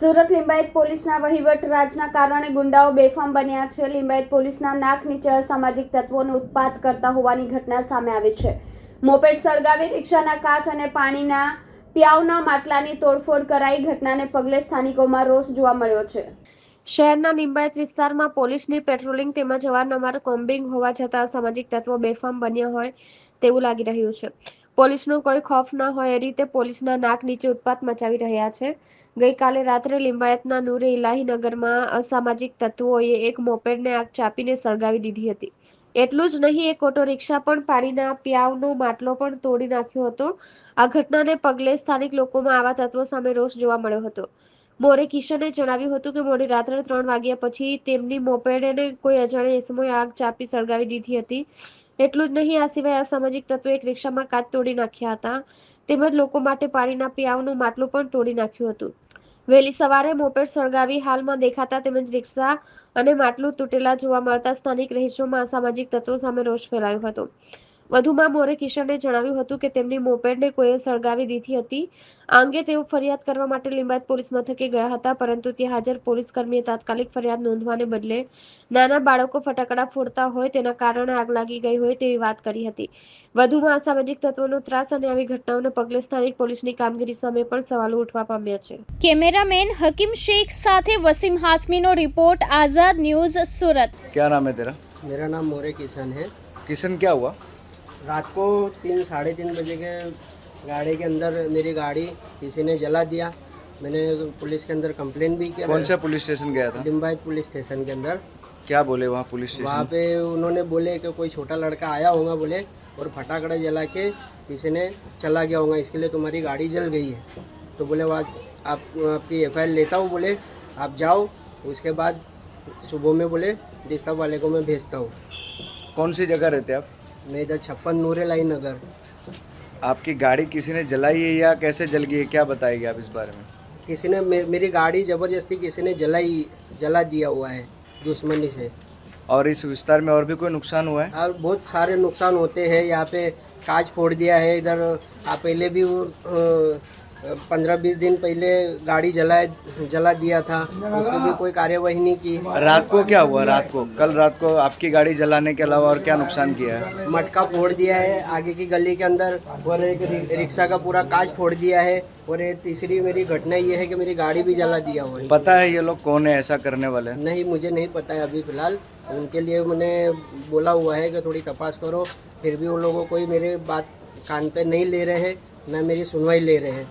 સુરત લિંબાયત પોલીસના વહીવટ રાજના કારણે ગુંડાઓ બેફામ બન્યા છે. લિંબાયત પોલીસના નાક નીચે અસામાજિક તત્વોનો ઉત્પાત કરતા હોવાની ઘટના સામે આવી છે. મોપેડ સળગાવી રિક્ષાના કાચ અને પાણીના પ્યાવના માટલાની તોડફોડ કરાઈ ઘટનાને પગલે સ્થાનિકોમાં રોષ જોવા મળ્યો છે. શહેરના લિંબાયત વિસ્તારમાં પોલીસની પેટ્રોલિંગ તેમજ અવારનવાર કોમ્બિંગ હોવા છતાં સામાજિક તત્વો બેફામ બન્યા હોય તેવું લાગી રહ્યું છે. પોલીસનો કોઈ ખોફ ન હોય એ રીતે પોલીસના નાક નીચે ઉત્પાત મચાવી રહ્યા છે. ગઈકાલે રાત્રે લિંબાયતના નૂરે ઇલાહીનગરમાં અસામાજિક તત્વોએ એક મોપેડને આગ ચાપીને સળગાવી દીધી હતી. એટલું જ નહીં, એક ઓટો રિક્ષા પણ પાણીના પ્યાવનો માટલો પણ તોડી નાખ્યો હતો. આ ઘટનાને પગલે સ્થાનિક લોકોમાં આવા તત્વો સામે રોષ જોવા મળ્યો હતો. મોરે કિશને જણાવ્યું હતું કે મોડી રાત્રે ત્રણ વાગ્યા પછી તેમની મોપેડને કોઈ અજાણ્યા એસમોએ આગ ચાપી સળગાવી દીધી હતી. એટલું જ નહીં, આ સિવાય અસામાજિક તત્વો એક રિક્ષામાં કાચ તોડી નાખ્યા હતા. તેમજ લોકો માટે પાણીના પીવાનું માટલું પણ તોડી નાખ્યું હતું. વહેલી સવારે મોપેડ સળગાવી હાલમાં દેખાતા તેમજ રિક્ષા અને માટલું તૂટેલા જોવા મળતા સ્થાનિક રહીશોમાં અસામાજિક તત્વો સામે રોષ ફેલાયો હતો. વધુમાં મોરે કિશને જણાવ્યું હતું કે તેમની મોપેડને કોઈએ સળગાવી દીધી હતી. આ અંગે તેઓ ફરિયાદ કરવા માટે લિંબાયત પોલીસ મથકે ગયા હતા પરંતુ ત્યાં હાજર પોલીસ કર્મીએ તાત્કાલિક ફરિયાદ નોંધવાને બદલે નાના બાળકો ફટાકડા ફોડતા હોય તેના કારણે આગ લાગી ગઈ હોય તેવી વાત કરી હતી. વધુમાં અસામાજિક તત્વોનો ત્રાસ અને આવી ઘટનાઓને પગલે સ્થાનિક પોલીસની કામગીરી સામે પણ સવાલો ઉઠવા પામ્યા છે. કેમેરામેન હકીમ શેખ સાથે વસીમ હાસમીનો રિપોર્ટ આઝાદ ન્યૂઝ સુરત. ક્યાં નામ હે તેરા? મેરા નામ મોરે કિશન હે. કિશન ક્યાં હુઆ? रात को तीन साढ़े तीन बजे के गाड़ी के अंदर मेरी गाड़ी किसी ने जला दिया। मैंने पुलिस के अंदर कंप्लेन भी किया। कौन सा पुलिस स्टेशन गया था? लिम्बायत पुलिस स्टेशन के अंदर। क्या बोले वहाँ पुलिस स्टेशन? वहाँ पे उन्होंने बोले कि कोई छोटा लड़का आया होगा बोले और फटाकड़ा जला के किसी ने चला गया होगा इसके लिए तुम्हारी गाड़ी जल गई है। तो बोले वहाँ आप आपकी एफआईआर लेता हूँ बोले आप जाओ उसके बाद सुबह में बोले डिस्टर्ब वाले को मैं भेजता हूँ। कौन सी जगह रहते आप? मैं इधर छप्पन नूरे लाइन नगर। आपकी गाड़ी किसी ने जलाई है या कैसे जल गई है? क्या बताएगी आप इस बारे में? किसी ने मे, मेरी गाड़ी ज़बरदस्ती किसी ने जलाई जला दिया हुआ है दुश्मनी से। और इस विस्तार में और भी कोई नुकसान हुआ है? और बहुत सारे नुकसान होते हैं। यहाँ पे काज फोड़ दिया है इधर आप पहले भी वो पंद्रह बीस दिन पहले गाड़ी जला जला दिया था। उसकी भी कोई कार्यवाही नहीं की। रात को क्या हुआ? रात को? कल रात को आपकी गाड़ी जलाने के अलावा और क्या नुकसान किया है? मटका फोड़ दिया है आगे की गली के अंदर। और एक रिक्शा का पूरा कांच फोड़ दिया है। और ये तीसरी मेरी घटना ये है कि मेरी गाड़ी भी जला दिया हुआ है। पता है ये लोग कौन है ऐसा करने वाले? नहीं मुझे नहीं पता है अभी फ़िलहाल। उनके लिए मैंने बोला हुआ है कि थोड़ी तपास करो। फिर भी उन लोगों कोई मेरे बात कान पे नहीं ले रहे हैं ना मेरी सुनवाई ले रहे हैं।